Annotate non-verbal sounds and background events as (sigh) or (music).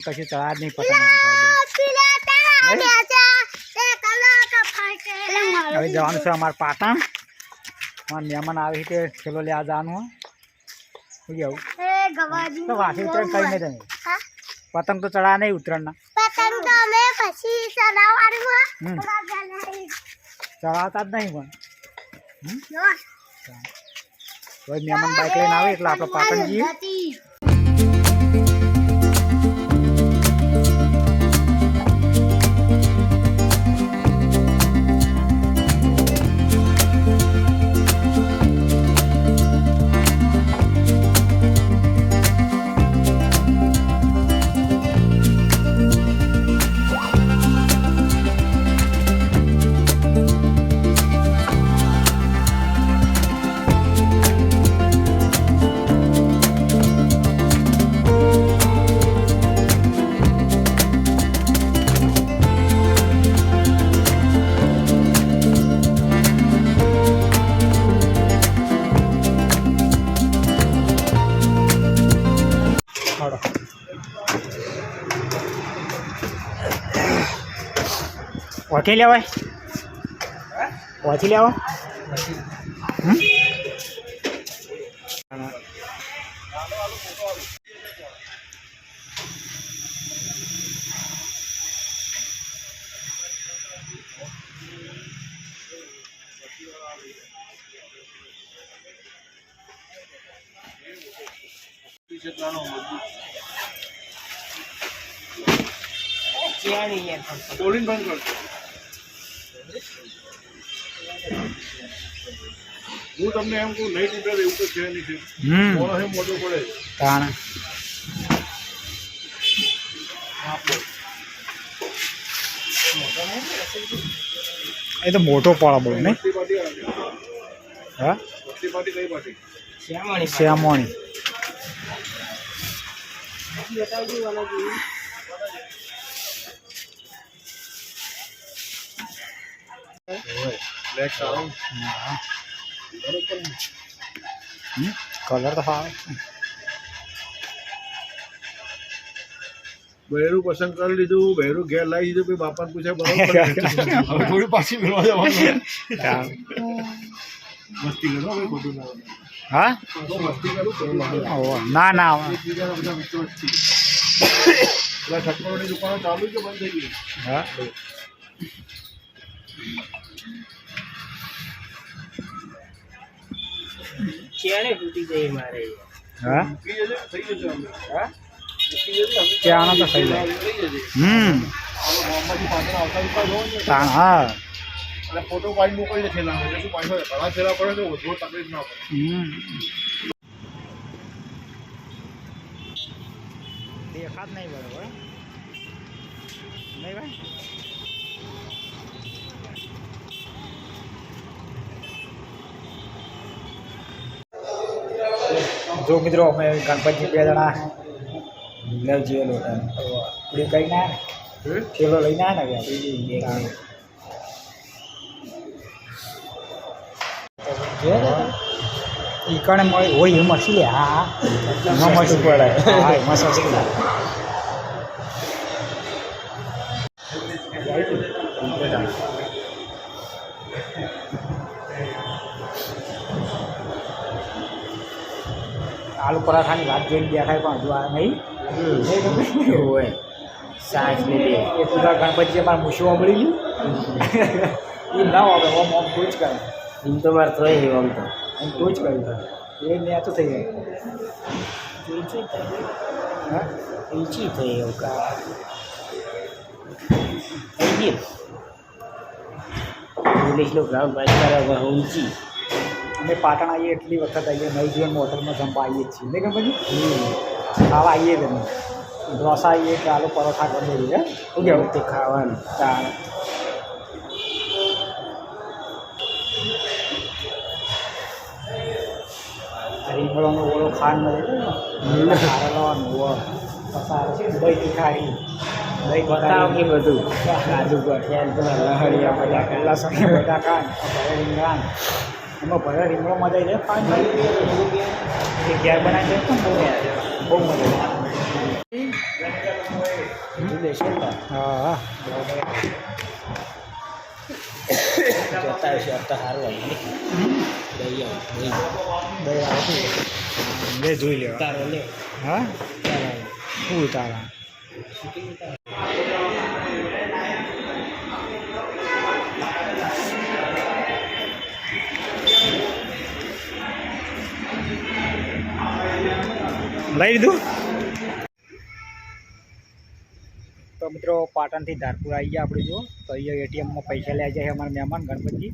કશું ચડા જ નહીં પતંગ હવે જવાનું છે અમારે પાટણ. મારા મહેમાન આવે છે તે ખેલો લેવા જવાનું શું કેવું? તો વાસી ઉતરણ કઈ નહીં તમે પતંગ તો ચડા નહીં હમ. ચડાવતા જ નહીં પણ. મહેમાન બાઈક લઈને આવે એટલે આપણે પાટણ જઈએ. ઓથી લેવાય ઓથી લેવા હમ કોલિંગ બંધ કરતો હું તમને એમ કહું નહીં તૂટે એવું તો છે નહીં છે. મોટો પડે કારણ એ તો મોટો પાળા બોલો ને હા? શ્યામોણી કલર તો હા. બહેરું પસંદ કરી લીધું બહેરું ઘેર લાવી દીધું પછી બાપાને પૂછે બરોબર (laughs) હવે પાછી મેળવા જવાનું મસ્તી કરો ખોટું ના હા? ના ના ના. એકબીજાના બધા મિત્રો જ છીએ. પેલા છપ્પરોની દુકાનો ચાલુ છે બંધ થઈ ગઈ. હા? ચેણે તૂટી જાય મારે. હા? મૂકી જશે થઈ જશે અમે હા મૂકી જશે અમે તો થઈ જાય. હમ. તાણ હા. ફોટો પાડી મોકલી દે થેલા શું પાછળ ઘણા થેલા પડે તો વધુ તકલીફ ના પડે. દેખાત નહીં બરોબર. નહીં ભાઈ? જો મિત્રો અમે ગણપતિ બે જણા લઈ જઈએ લોટા ઉડી કઈ ના ને પેલો લઈને આવ્યા ને હવે ઈ કણે મળી હોય એ મસી લે હા હા મસી પડે હા એમાં સસ્તી આલુ પરાઠાની વાત જોઈને દેખાય પણ હજુ આ નહીં? હોય ને એ પૂરા ગણપતિ મારા મૂછવા મળી ગયું. એ ના આવે ઓમ ઓમ તો જ કરે. એમ તો મારે તો એમ તો. એમ તો જ કર્યું એ મેં તો થઈ જાય. ઊંચી થઈ હા? ઊંચી થઈ એવું કા થઈ ગયું ઇંગ્લિશનું ગ્રાઉન્ડ પાસ ઊંચી. અમે પાટણ આવીએ એટલી વખત આવીએ નવી જીવન હોટલમાં જમવા આવીએ જ છીએ. નહીં પછી ખાવા આવીએ જ અમે. ઢોસા આવીએ કે આલુ પરોઠા ગમે છે શું કહેવું? તે ખાવાનું. ચાલ. રીંગણોનો ઓળો ખાંડ મળે છે દહીં તીખારી. દહીં બતાવ કે બધું. કાજુ ગઠિયા લહરિયા બધા લસણ બટાકા રીંગણ. એમાં ભરા રીંગણો મજા આવી જાય પાંચ એ ઘેર બનાવી દે પણ બહુ બહુ મજા આવે. હા હા જતા હશે આ સારું આવી આવ લઈ દઈ આવતું લે જોઈ લેવા તારો લે હા તારા શું તારા લઈ લીધું તો મિત્રો, પાટણથી ધારપુર આવી ગયા આપણે જો. તો અહીંયા એટીએમમાં પૈસા લઈ જાય અમારા મહેમાન, ગણપતજી.